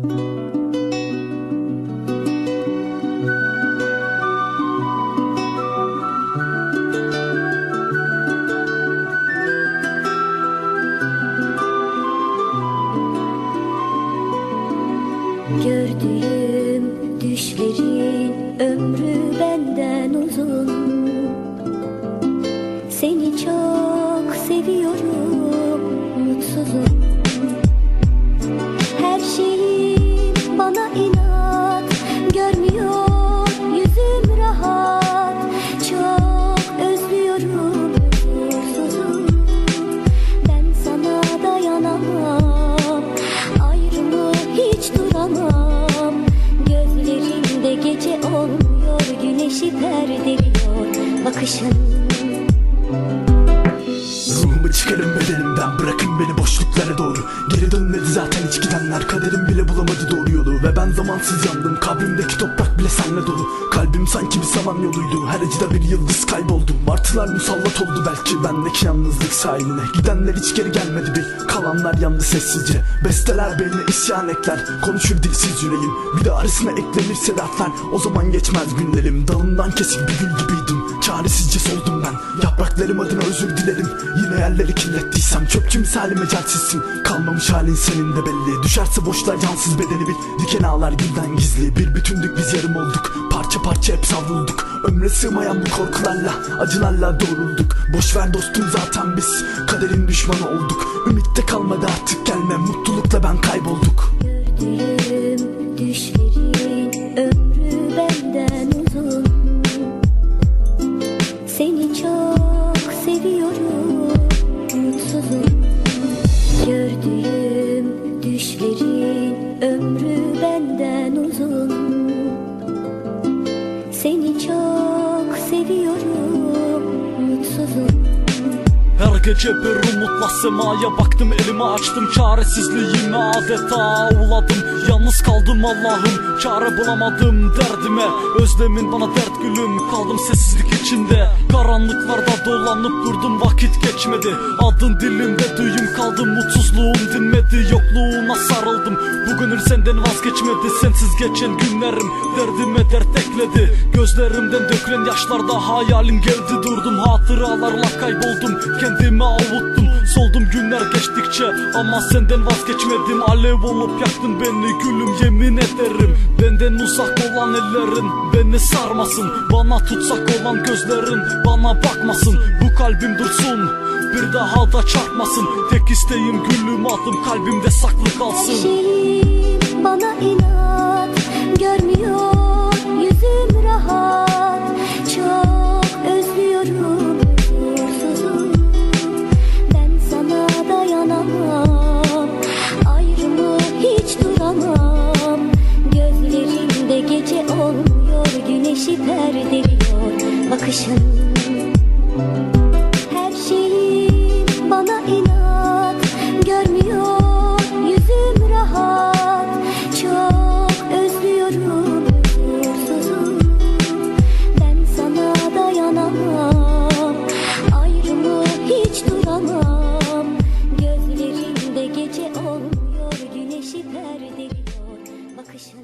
Gördüğüm düşlerin ömrü benden uzun. Seni çok seviyorum mutsuzum Güneşi perdeliyor Bakışın. Ruhumu çıkarın bedenimden bırakın beni boşluklara doğru. Geri dönmedi zaten hiç gidenler. Kaderim bile bulamadı doğru yolu. Ve ben zamansız yandım. Kabrimdeki toprak bile senle dolu. Kalbim sanki bir saman yoluydu. Her acıda bir yıldız kayboldu Martılar musallat oldu belki. Bendeki yalnızlık sahiline Gidenler hiç geri gelmedi bil. Kalanlar yandı sessizce. Besteler beline isyan ekler. Konuşur dilsiz yüreğim. Bir de arasına eklenirse dertler o zaman geçmez günlerim. Dalından kesik bir gül gibiydim. Çaresizce soldum ben. Yapraklarım adına özür dilerim. Yine yerleri kirlettiysem çöpçü misali mecalsizsin Kalmamış halin senin de belli. Düşerse boşluğa cansız bedeni bil. Diken ağlar gülden gizli. Bir bütündük biz yarım olduk. Parça parça hep savrulduk. Ömre sığmayan bu korkularla Acılarla doğrulduk. Boş ver dostum zaten biz Kaderin düşmanı olduk. Ümitte kalmadı artık gelme. Mutlulukla ben kaybolduk. Gördüğüm düşlerin ömrü benden uzun. Seni çok seviyorum mutsuzum gece bir umutla semaya baktım elimi açtım Çaresizliğime adeta ağladım Yalnız kaldım Allah'ım çare bulamadım derdime. Özlemin bana dert gülüm kaldım sessizlik içinde. Karanlıklarda dolanıp durdum vakit geçmedi. Adın dilimde düğüm kaldım mutsuzluğum dinmedi Yokluğuna sarıldım. Bugünün senden vazgeçmedi Sensiz geçen günlerim derdime dert ekledi. Gözlerimden dökülen yaşlarda hayalim geldi durdum Hatıralarla kayboldum kendimi avuttum Soldum günler geçtikçe. Ama senden vazgeçmedim Alev olup yaktın beni. Gülüm yemin ederim Benden uzak olan ellerin beni sarmasın. Bana tutsak olan gözlerin bana bakmasın. Bu kalbim dursun bir daha da çarpmasın. Tek isteğim gülüm adım kalbimde saklı kalsın ateşi perdeliyor bakışın. Her şeyi bana inat görmüyor yüzüm rahat. Çok özlüyorum Ben sana dayanamam ayrımı hiç duramam. Gözlerinde gece olmuyor güneşi perdeliyor bakışın.